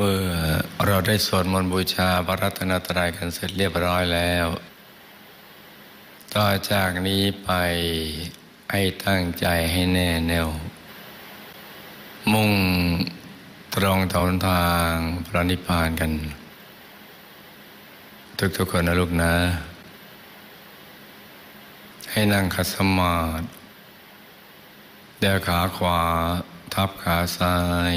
เมื่อเราได้สวดมนต์บูชาพระรัตนตรัยกันเสร็จเรียบร้อยแล้ว ต่อจากนี้ไปให้ตั้งใจให้แน่แน่ว มุ่งตรงต่อหนทางพระนิพพานกัน ทุกๆคนนะลูกนะ ให้นั่งขัสมาธิเดี๋ยวขาขวา ทับขาซ้าย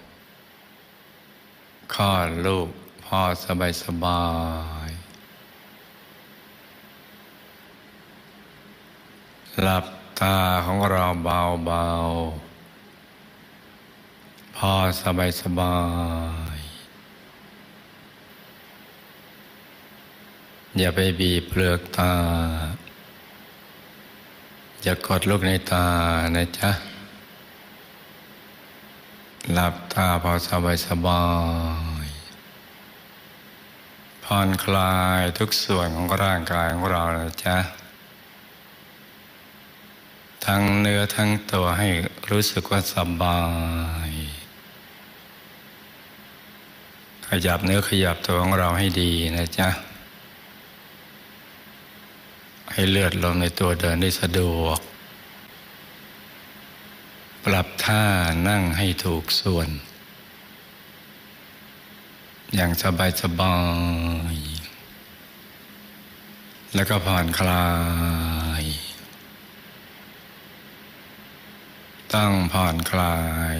คลอดลูกพอสบายสบาย หลับตาของเราเบาๆพอสบายสบาย อย่าไปบีบเปลือกตา อย่ากดลูกในตานะจ๊ะ หลับตาพอสบายสบายผ่อนคลายทุกส่วนของร่างกายของเรานะจ๊ะ ทั้งเนื้อทั้งตัวให้รู้สึกว่าสบาย ขยับเนื้อขยับตัวของเราให้ดีนะจ๊ะ ให้เลือดลมในตัวเดินได้สะดวก ปรับท่านั่งให้ถูกส่วน อย่างสบายสบายแล้วก็ผ่อนคลาย ต้องผ่อนคลาย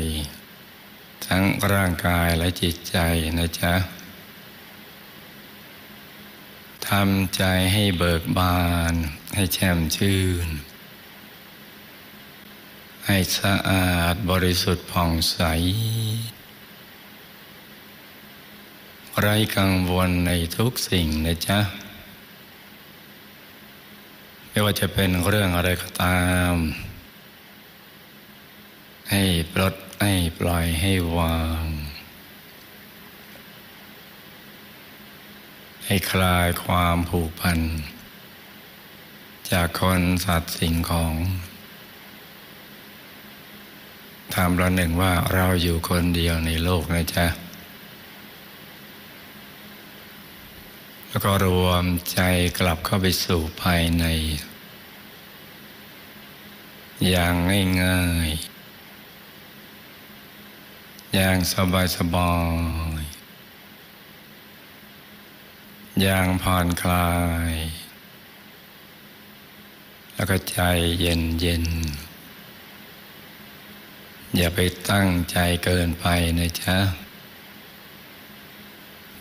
ทั้งร่างกายและจิตใจนะจ๊ะทำใจให้เบิกบาน ให้แช่มชื่น ให้สะอาดบริสุทธิ์ผ่องใส ไร้กังวลในทุกสิ่งนะจ๊ะ ไม่ว่าจะเป็นเรื่องอะไรก็ตาม ให้ปลดให้ปล่อยให้วาง ให้คลายความผูกพัน จากคนสัตว์สิ่งของ ทำเราหนึ่งว่าเราอยู่คนเดียวในโลกนะจ๊ะ แล้วก็รวมใจกลับเข้าไปสู่ภายใน อย่างง่ายๆ อย่างสบายๆอย่างผ่อนคลาย แล้วก็ใจเย็นเย็นๆ อย่าไปตั้งใจเกินไปนะจ๊ะ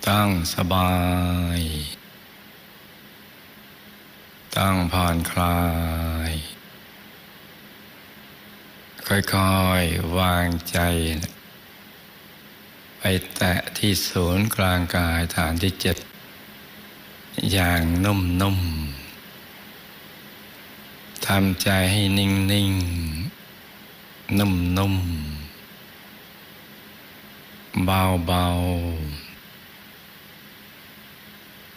ตั้งสบาย ตั้งผ่อนคลาย ค่อยๆ วางใจ ไปแตะที่ศูนย์กลางกายฐานที่เจ็ด อย่างนุ่มๆทำใจให้นิ่ง ๆ นุ่มๆ เบาๆ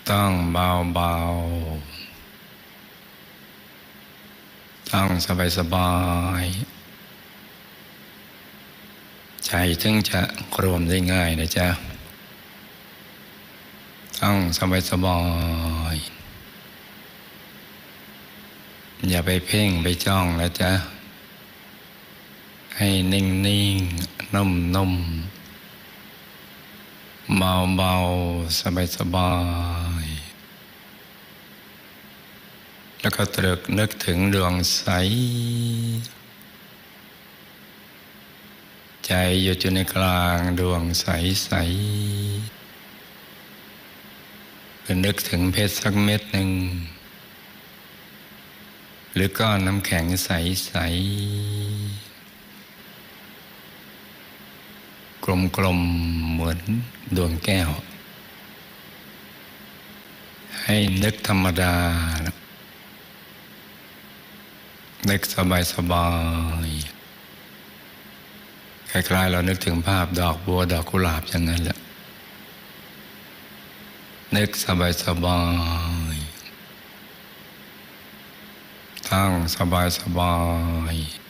ต้องเบาๆ ต้องสบายๆ ใจถึงจะรวมได้ง่ายนะจ๊ะ ต้องสบายสบายอย่าไปเพ่งไปจ้องนะจ๊ะ ให้นิ่งนิ่งนุ่มนุ่มเบาเบาสบายสบาย แล้วก็ตรึกนึกถึงดวงใส ใจอยู่จุในกลางดวงใสใสคือนึกถึงเพชรสักเม็ดหนึ่ง หรือก้อนน้ำแข็งใสใส กลมๆเหมือนดวงแก้ว ให้นึกธรรมดา นึกสบายสบายๆคล้ายๆเรานึกถึงภาพดอกบัวดอกกุหลาบอย่างนั้นแหละนึกสบายสบายๆตั้งสบายสบายๆ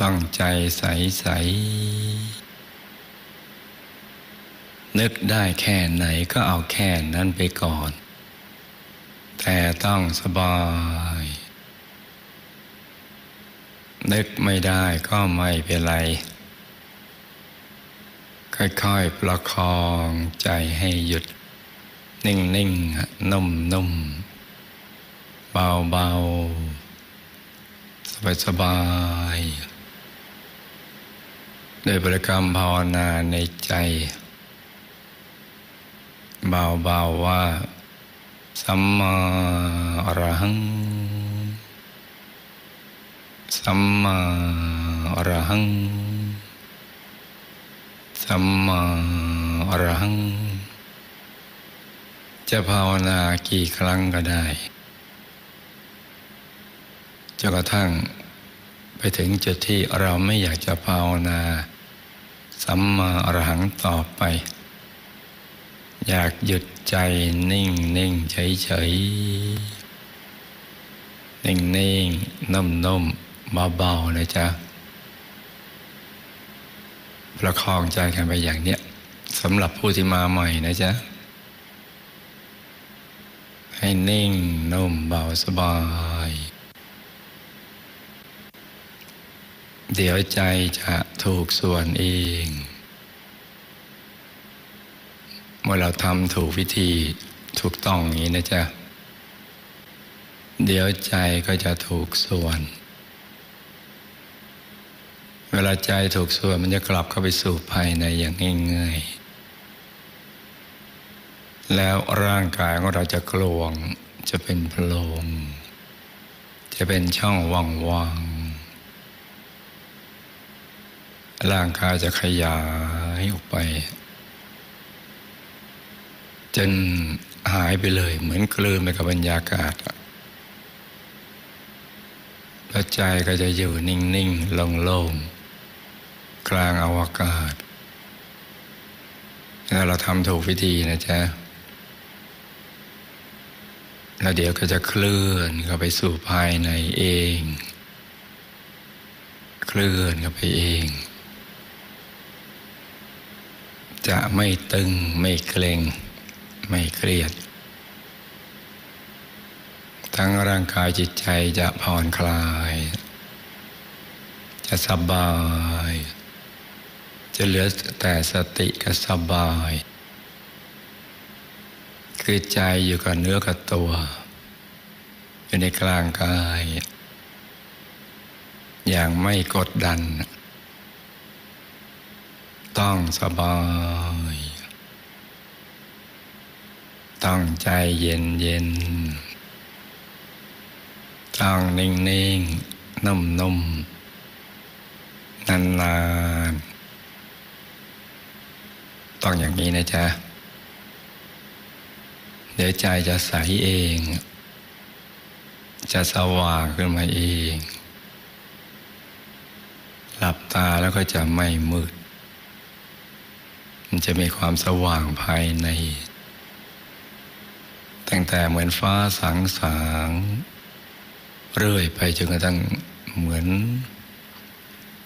ตั้งใจใสใสนึกได้แค่ไหนก็เอาแค่นั้นไปก่อน แต่ต้องสบาย นึกไม่ได้ก็ไม่เป็นไร ค่อยๆประคองใจให้หยุด นิ่งๆ นุ่มๆ เบาๆ สบายๆ โดยบริกรรมภาวนาในใจ เบาๆว่า สัมมาอรหัง สัมมาอรหัง สัมมาอรหัง จะภาวนากี่ครั้งก็ได้จนกระทั่งไปถึงจุดที่เราไม่อยากจะภาวนา สัมมาอรหังต่อไป อยากหยุดใจนิ่งนิ่งเฉยเฉยนิ่งนิ่งนุ่มนุ่มเบาๆนะจ๊ะประคองใจกันไปอย่างเนี้ยสำหรับผู้ที่มาใหม่นะจ๊ะ ให้นิ่งนุ่มเบาสบาย เดี๋ยวใจจะ ถูกส่วนเอง เมื่อเราทำถูกวิธีถูกต้องอย่างนี้นะจ๊ะ เดี๋ยวใจก็จะถูกส่วน เวลาใจถูกส่วนมันจะกลับเข้าไปสู่ภายในอย่างง่ายๆ แล้วร่างกายของเราจะกลวงจะเป็นโพรงจะเป็นช่องว่างๆ ร่างกายจะขยายออกไป จนหายไปเลย เหมือนกลืนไปกับบรรยากาศแล้วใจก็จะอยู่นิ่งๆโล่งๆกลางอวกาศถ้าเราทำถูกวิธีนะจ๊ะแล้วเดี๋ยวก็จะเคลื่อนเข้าไปสู่ภายในเอง เคลื่อนเข้าไปเอง จะไม่ตึงไม่เกร็งไม่เครียด ทั้งร่างกายจิตใจจะผ่อนคลาย จะสบาย จะเหลือแต่สติกับสบาย คือใจอยู่กับเนื้อกับตัว อยู่ในกลางกาย อย่างไม่กดดัน ต้องสบายต้องใจเย็นเย็นต้องนิ่งนิ่งนุ่มนุ่มนานนานต้องอย่างนี้นะจ๊ะ เดี๋ยวใจจะใสเอง จะสว่างขึ้นมาเอง หลับตาแล้วก็จะไม่มืด มันจะมีความสว่างภายใน ตั้งแต่เหมือนฟ้าสางสางเรื่อยไปจนกระทั่งเหมือน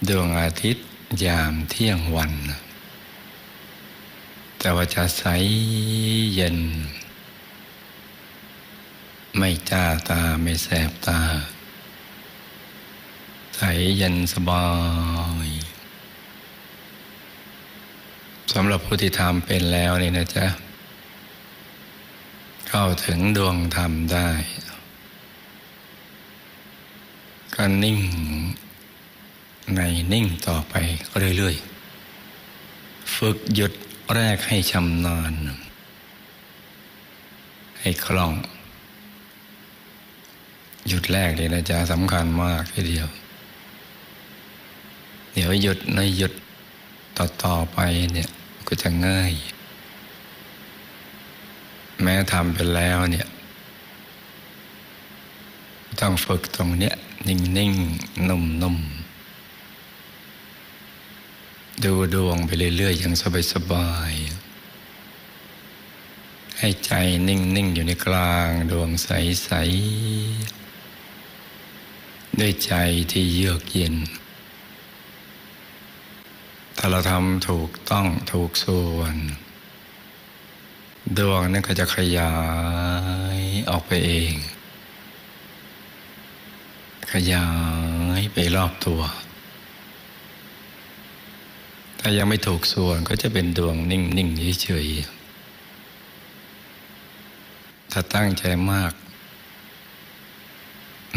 ดวงอาทิตย์ยามเที่ยงวัน แต่ว่าจะใสเย็น ไม่จ้าตาไม่แสบตา ใสเย็นสบาย สำหรับผู้ที่ทำเป็นแล้วนี่นะจ๊ะ เข้าถึงดวงธรรมได้ก็นิ่งในนิ่งต่อไปเรื่อยๆ ฝึกหยุดแรกให้ชำนาญ ให้คล่อง หยุดแรกเลยนะจ๊ะสำคัญมากทีเดียว เดี๋ยวหยุดในหยุดต่อต่อไปเนี่ย ก็จะง่าย แม้ทำไปแล้วเนี่ยต้องฝึกตรงเนี้ยนิ่งนิ่งนุ่มนุ่มดูดวงไปเรื่อยๆอย่างสบายๆให้ใจนิ่งๆอยู่ในกลางดวงใสๆด้วยใจที่เยือกเย็น ถ้าเราทำถูกต้องถูกส่วน ดวงนั้นก็จะขยายออกไปเอง ขยายไปรอบตัว ถ้ายังไม่ถูกส่วนก็จะเป็นดวงนิ่งนิ่งเฉยๆถ้าตั้งใจมาก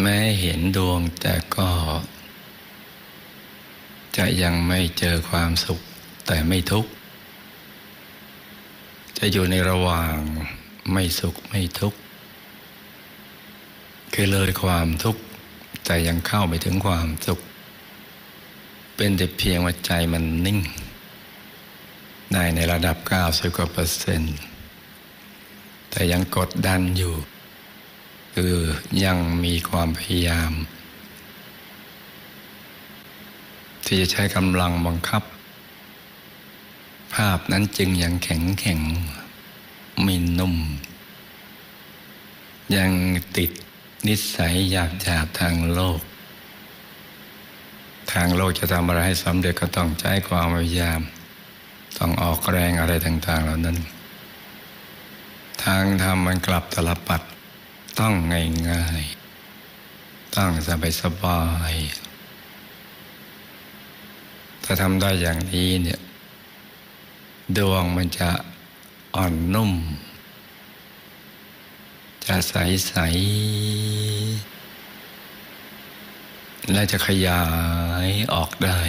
แม้เห็นดวงแต่ก็ จะยังไม่เจอความสุขแต่ไม่ทุกข์จะอยู่ในระหว่างไม่สุขไม่ทุกข์คือเลยความทุกข์แต่ยังเข้าไปถึงความสุข เป็นแต่เพียงว่าใจมันนิ่งได้ในระดับ 90กว่าเปอร์เซ็นต์แต่ยังกดดันอยู่ คือยังมีความพยายาม ที่จะใช้กำลังบังคับ ภาพนั้นจึงยังแข็งแข็งมินนุ่ม ยังติดนิสัยหยาบหยาบทางโลก ทางโลกจะทำอะไรให้สำเร็จก็ต้องใช้ความพยายาม ต้องออกแรงอะไรต่างๆเหล่านั้น ทางธรรมมันกลับตลปัดต้องง่ายๆ ต้องสบายสบาย ถ้าทำได้อย่างนี้เนี่ยดวงมันจะอ่อนนุ่ม จะใสๆและจะขยายออกได้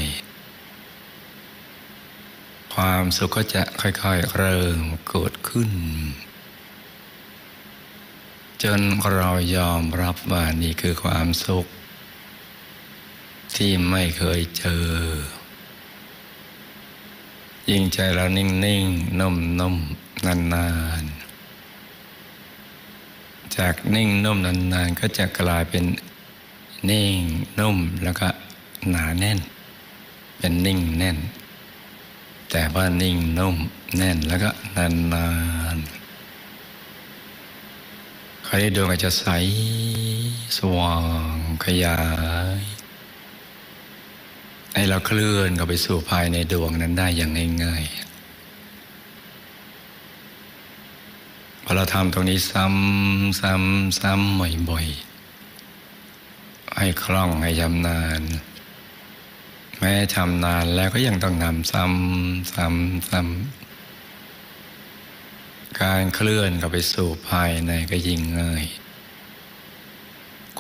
ความสุขก็จะค่อยๆ เริ่มเกิดขึ้น จนเรายอมรับว่านี่คือความสุข ที่ไม่เคยเจอ ยิ่งใจเรานิ่งๆนุ่มๆนานๆจากนิ่งนุ่มนานๆก็จะกลายเป็นนิ่งนุ่มแล้วก็หนาแน่น เป็นนิ่งแน่น แต่ว่านิ่งนุ่มแน่นแล้วก็นานนานใครดวงอาจจะใสสว่างขยาย ให้เราเคลื่อนเข้าไปสู่ภายในดวงนั้นได้อย่างง่ายๆพอเราทำตรงนี้ซ้ำซ้ำซ้ำบ่อยๆ ให้คล่องให้ชำนาญ แม้ชำนาญแล้วก็ยังต้องนำซ้ำซ้ำซ้ำการเคลื่อนเข้าไปสู่ภายในก็ยิ่งง่าย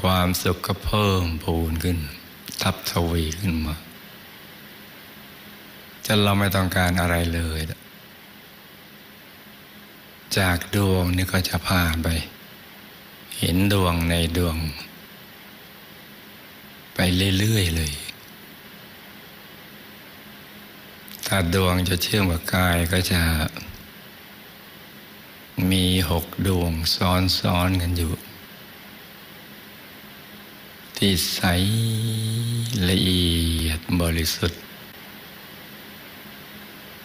ความสุขก็เพิ่มพูนขึ้น ทับทวีขึ้นมา จะเราไม่ต้องการอะไรเลย จากดวงนี่ก็จะผ่านไป เห็นดวงในดวง ไปเรื่อยๆเลย ถ้าดวงจะเชื่อมกับกายก็จะ มีหกดวงซ้อนๆกันอยู่ ที่ใสละเอียดบริสุทธิ์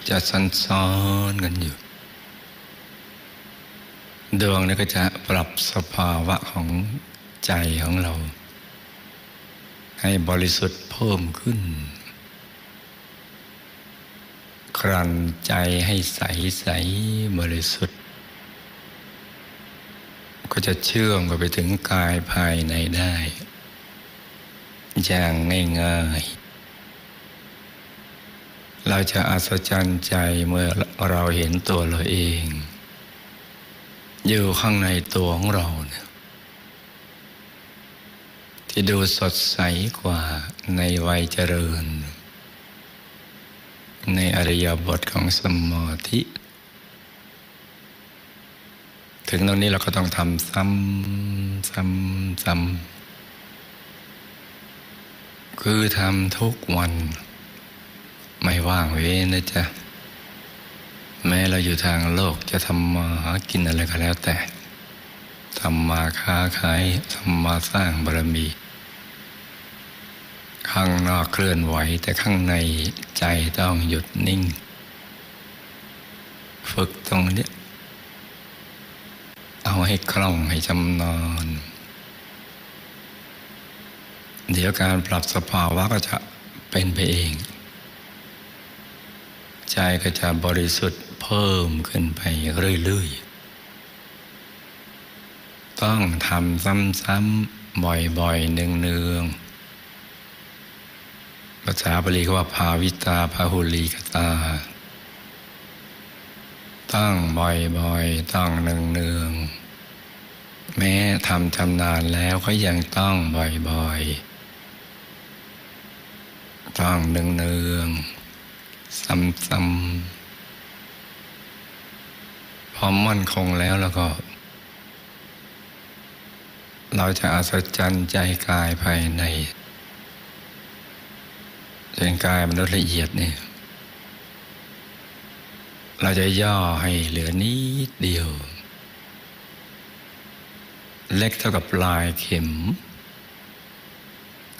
จะซ้อนๆกันอยู่ ดวงนี้ก็จะปรับสภาวะของใจของเรา ให้บริสุทธิ์เพิ่มขึ้น ครันใจให้ใสใสบริสุทธิ์ ก็จะเชื่อมกันไปถึงกายภายในได้ อย่างง่ายๆ เราจะอัศจรรย์ใจเมื่อเราเห็นตัวเราเอง อยู่ข้างในตัวของเราเนี่ยที่ดูสดใสกว่าในวัยเจริญ ในอริยบทของสมาธิ ถึงตรงนี้เราก็ต้องทำซ้ำซ้ำซ้ำคือทำทุกวัน ไม่ว่างเว้นนะจ๊ะ แม้เราอยู่ทางโลกจะทำมาหากินอะไรก็แล้วแต่ทำมาค้าขายทำมาสร้างบารมี ข้างนอกเคลื่อนไหวแต่ข้างในใจต้องหยุดนิ่ง ฝึกตรงนี้เอาให้คล่องให้จำนอน เดี๋ยวการปรับสภาวะก็จะเป็นไปเอง ใจก็จะบริสุทธิ์เพิ่มขึ้นไปเรื่อยๆ ต้องทำซ้ำๆ บ่อยๆ เนืองๆ ภาษาบาลีก็ว่าภาวิตาพาหุลีกตา ต้องบ่อยๆ ต้องเนืองๆ แม้ทำชำนาญแล้วก็ยังต้องบ่อยๆ ต้องเนืองๆ ซ้ำๆพอมั่นคงแล้วแล้วก็ เราจะอัศจรรย์ใจกายภายในใจกายมันละเอียดเนี่ยเราจะย่อให้เหลือนิดเดียว เล็กเท่ากับปลายเข็ม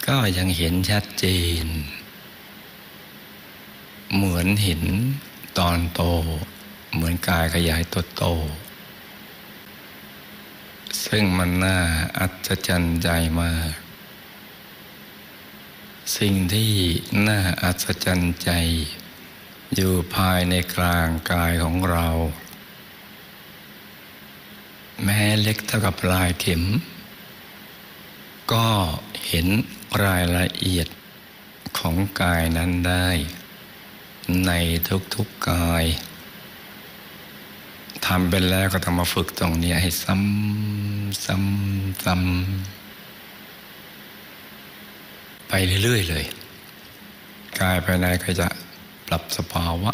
ก็ยังเห็นชัดเจน มือนห็นตอนโต เหมือนกายขยายตัวโต ซึ่งมันน่าอัศจรรย์ใจมาก สิ่งที่น่าอัศจรรย์ใจ อยู่ภายในกลางกายของเรา แม้เล็กเท่ากับลายเข็ม ก็เห็นรายละเอียดของกายนั้นได้ ในทุกๆกายทำเป็นแล้วก็ต้องมาฝึกตรงนี้ให้ซ้ำซ้ำซ้ำไปเรื่อยๆเลยกายภายในก็จะปรับสภาวะ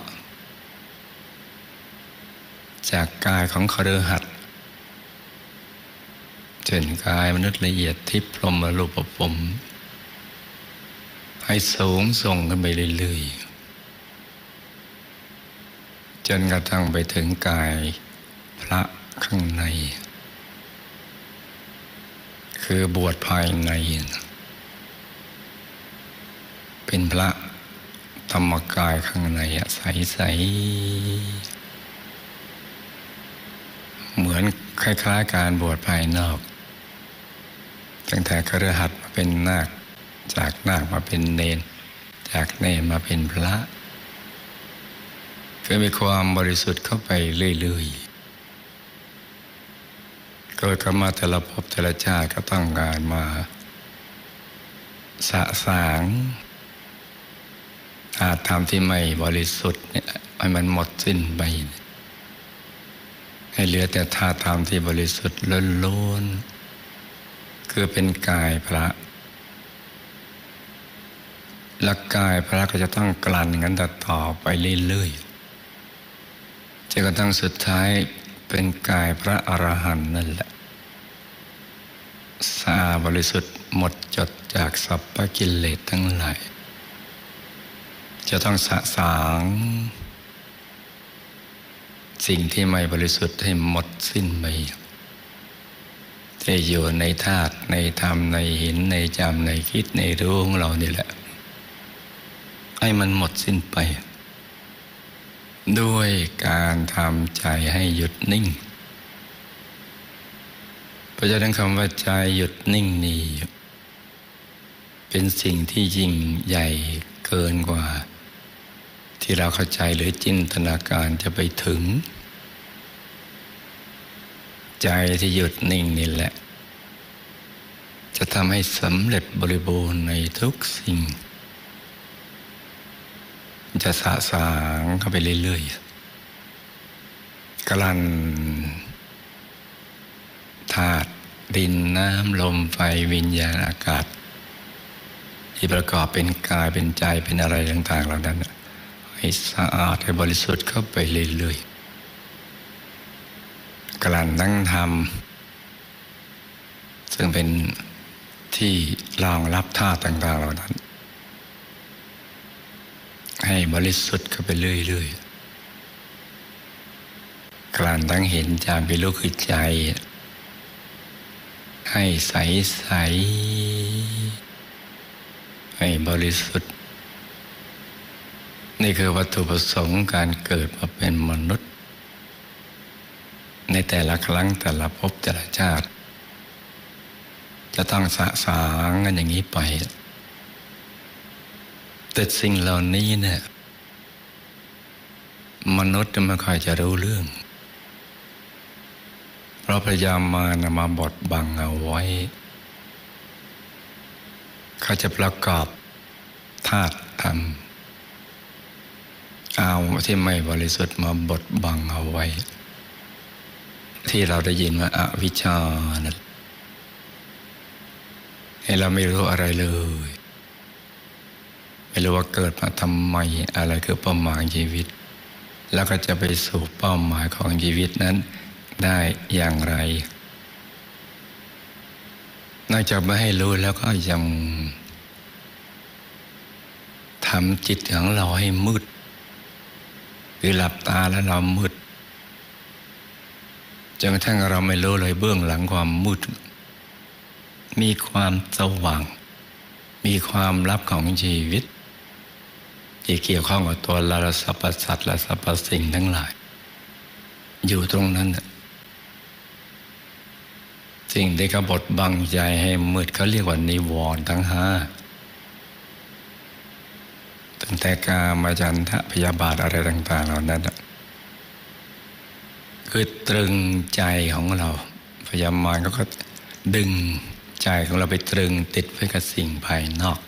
จากกายของคฤหัสถ์เช่นกายมนุษย์ละเอียดทิพย์พรมรูปภพให้สูงส่งขึ้นไปเรื่อยๆ นกระทั่งไปถึงกายพระข้างใน คือบวชภายใน เป็นพระธรรมกายข้างในใสๆเหมือนคล้ายๆ การบวชภายนอก ตั้งแต่คฤหัสถ์มาเป็นนาค จากนาคมาเป็นเนน จากเนนมาเป็นพระ ก็มีความบริสุทธิ์เข้าไปเรื่อยๆเกิดกันมาแต่ละภพแต่ละชาติก็ต้องการมาสะสางอาธรรมที่ไม่บริสุทธิ์เนี่ยให้มันหมดสิ้นไปให้เหลือแต่ธาตุธรรมที่บริสุทธิ์ล้นๆคือเป็นกายพระและกายพระก็จะต้องกลั่นกันต่อไปเรื่อยๆ จนกระทั่งสุดท้ายเป็นกายพระอรหันต์นั่นแหละสะอาดบริสุทธิ์หมดจดจากสัพพกิเลสทั้งหลาย จะต้องสะสาง สิ่งที่ไม่บริสุทธิ์ให้หมดสิ้นไปจะอยู่ในธาตุในธรรมในหินในจำในคิดในรู้ของเรานี่แหละ ให้มันหมดสิ้นไป ด้วยการทำใจให้หยุดนิ่ง เพราะฉะนั้นคำว่าใจหยุดนิ่งนี่เป็นสิ่งที่ยิ่งใหญ่เกินกว่า ที่เราเข้าใจหรือจินตนาการจะไปถึง ใจที่หยุดนิ่งนี่แหละ จะทำให้สำเร็จบริบูรณ์ในทุกสิ่ง จะสะสางเข้าไปเรื่อยๆกลั่นธาตุดินน้ำลมไฟวิญญาณอากาศ ที่ประกอบเป็นกายเป็นใจเป็นอะไรต่างๆเหล่านั้นให้สะอาดให้บริสุทธิ์เข้าไปเรื่อยๆกลั่นนั่งทำซึ่งเป็นที่รองรับธาตุต่างๆเหล่านั้น ให้บริสุทธิ์เข้าไปเรื่อยๆ กลานทั้งเห็นจามไปรู้คือใจ ให้ใสใสให้บริสุทธิ์ นี่คือวัตถุประสงค์การเกิดมาเป็นมนุษย์ ในแต่ละครั้งแต่ละภพแต่ละชาติ จะต้องสะสางกันอย่างนี้ไป แต่สิ่งเหล่านี้เนี่ยมนุษย์ไม่ค่อยจะรู้เรื่อง เพราะพยายามมานมาบดบังเอาไว้ เขาจะประกอบธาตุธรรมเอาที่ไม่บริสุทธิ์มาบดบังเอาไว้ ที่เราได้ยินว่าอาวิชชานะให้เราไม่รู้อะไรเลย รู้ว่าเกิดมาทำไมอะไรคือเป้าหมายชีวิต แล้วก็จะไปสู่เป้าหมายของชีวิตนั้นได้อย่างไร นอกจากไม่ให้รู้แล้วก็ยังทำจิตของเราให้มืดคือหลับตาแล้วเรามืดจนกระทั่งเราไม่รู้เลยเบื้องหลังความมืด มีความสว่าง มีความลับของชีวิต ที่เกี่ยวข้องกับตัวเราและสรรพสัตว์และสรรพสิ่งทั้งหลาย อยู่ตรงนั้น สิ่งที่กบฏบังใจให้มืดเขาเรียกว่านิวรณ์ทั้งห้าตั้งแต่กามาจันทะพยาบาทอะไรต่าง ๆ เหล่านั้นคือตรึงใจของเรา พยามารก็ดึงใจของเราไปตรึงติดไว้กับสิ่งภายนอก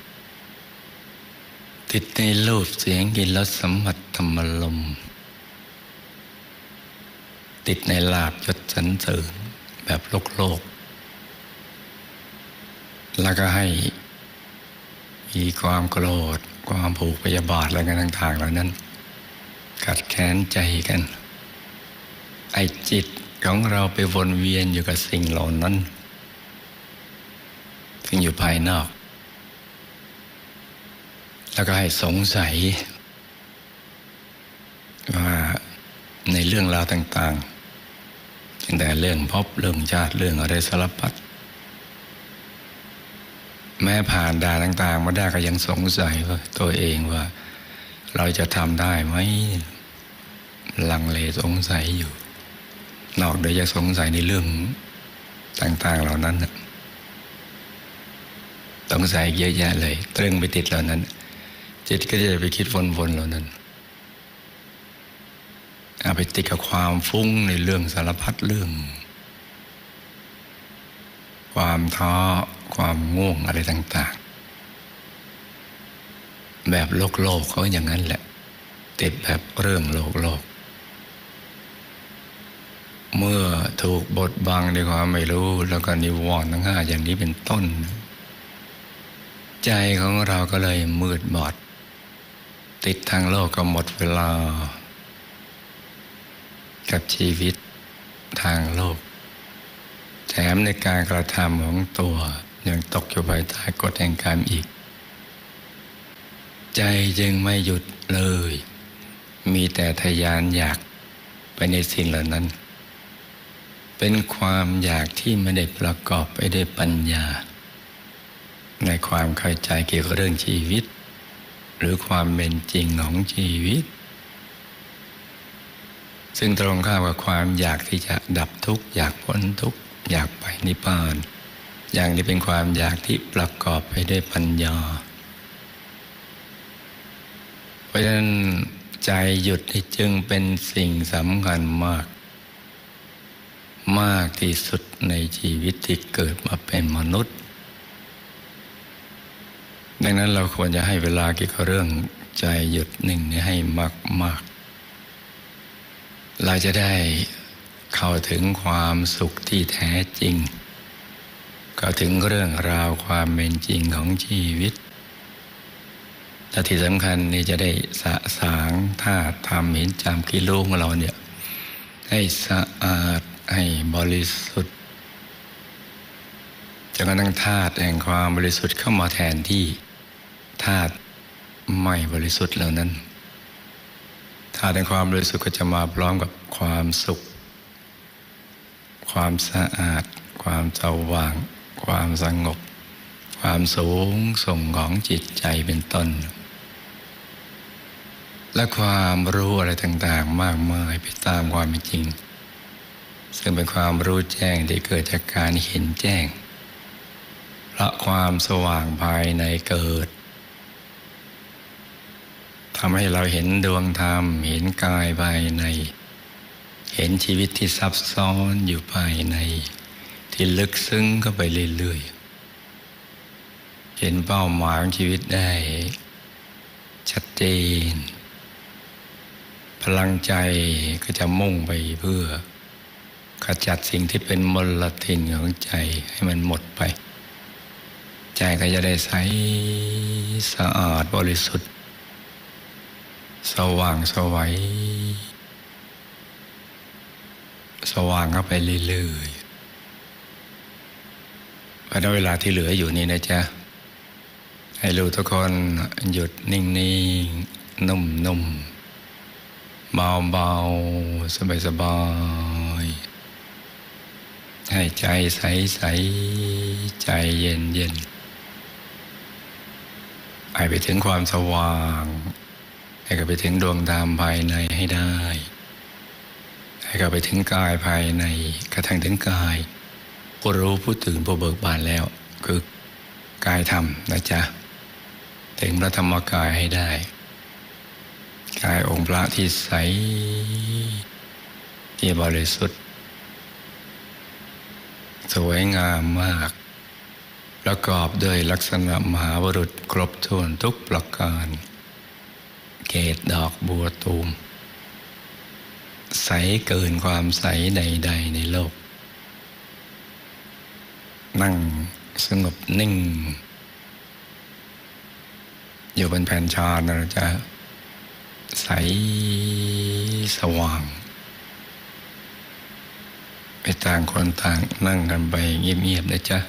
ติดในรูปเสียงกลิ่นรสสัมผัสธรรมลม ติดในลาบยศสันเสริญแบบโลกโลก แล้วก็ให้มีความโกรธ ความผูกพยาบาทอะไรกันต่างๆเหล่านั้น กัดแค้นใจกัน ไอจิตของเราไปวนเวียนอยู่กับสิ่งเหล่านั้น ซึ่งอยู่ภายนอก แล้วก็ให้สงสัย ว่าในเรื่องราวต่างๆตั้งแต่เรื่องพบเรื่องชาติเรื่องอะไรสารพัดแม้ผ่านด่านต่างๆมาได้ก็ยังสงสัยว่าตัวเองว่า เราจะทำได้ไหมลังเลสงสัยอยู่ นอกโดยจะสงสัยในเรื่องต่าง ๆ เหล่านั้นสงสัยเยอะแยะเลย ตรึงไปติดเหล่านั้น จิตก็จะไปคิดวนๆเหล่านั้นเอาไปติดกับความฟุ้งในเรื่องสารพัดเรื่อง ความท้อความง่วงอะไรต่าง ๆ แบบโลกโลกเขาอย่างนั้นแหละ ติดแบบเรื่องโลกโลก เมื่อถูกบดบังในความไม่รู้ แล้วก็นิวรณ์ทั้งห้าอย่างนี้เป็นต้น ใจของเราก็เลยมืดบอด ติดทางโลกก็หมดเวลา กับชีวิตทางโลก แถมในการกระทำของตัวยังตกอยู่ภายใต้กฎแห่งกรรมอีก ใจจึงไม่หยุดเลย มีแต่ทยานอยากไปในสิ่งเหล่านั้น เป็นความอยากที่ไม่ได้ประกอบไปด้วยปัญญา ในความเข้าใจเกี่ยวกับเรื่องชีวิต หรือความเป็นจริงของชีวิต ซึ่งตรงข้ามกับความอยากที่จะดับทุกข์อยากพ้นทุกข์อยากไปนิพพาน อย่างนี้เป็นความอยากที่ประกอบไปด้วยปัญญา เพราะฉะนั้นใจหยุดนี่จึงเป็นสิ่งสำคัญมาก มากที่สุดในชีวิตที่เกิดมาเป็นมนุษย์ ดังนั้นเราควรจะให้เวลาเกี่ยวกับเรื่องใจหยุดหนึ่งนี้ให้มากมากเราจะได้เข้าถึงความสุขที่แท้จริง เข้าถึงเรื่องราวความเป็นจริงของชีวิตและที่สำคัญนี่จะได้สะสางท่าทำเห็นจำกิโลของเราเนี่ยให้สะอาดให้บริสุทธิ์ จนกระทั่งธาตุแห่งความบริสุทธิ์เข้ามาแทนที่ธาตุไม่บริสุทธิ์เหล่านั้นธาตุแห่งความบริสุทธิ์ก็จะมาพร้อมกับความสุข ความสะอาด ความสว่าง ความสงบ ความสูงส่งของจิตใจเป็นต้น และความรู้อะไรต่างๆ มากมายไปตามความเป็นจริง ซึ่งเป็นความรู้แจ้งที่เกิดจากการเห็นแจ้ง เพระความสว่างภายในเกิดทำให้เราเห็นดวงธรรม เห็นกายภายใน เห็นชีวิตที่ซับซ้อนอยู่ภายใน ที่ลึกซึ้งเข้าไปเรื่อยๆ เห็นเป้าหมายของชีวิตได้ ชัดเจน พลังใจก็จะมุ่งไปเพื่อขจัดสิ่งที่เป็นมลทินของใจให้มันหมดไป ใจก็จะได้ใสสะอาดบริสุทธิ์ สว่างสวัย สว่างเข้าไปเรื่อยๆภายในเวลาที่เหลืออยู่นี้นะจ๊ะ ให้รู้ทุกคนหยุดนิ่งๆ นุ่มๆ เบาๆ สบายๆให้ใจใส ๆ ใจเย็น ๆ ให้ไปถึงความสว่าง ให้กับไปถึงดวงธรรมภายในให้ได้ ให้กับไปถึงกายภายในกระทั่งถึงกายผู้รู้ผู้ตื่นผู้เบิกบานแล้ว คือกายธรรมนะจ๊ะถึงพระธรรมกายให้ได้ กายองค์พระที่ใสที่บริสุทธิ์ สวยงามมาก ประกอบด้วยลักษณะมหาบุรุษครบถ้วนทุกประการ เกตดอกบัวตูม ใสเกินความใสใด ๆ ในโลก นั่งสงบนิ่ง อยู่บนแผ่นชาญนะจ๊ะใสสว่าง ไปต่างคนต่างนั่งกันไปเงียบๆนะจ๊ะ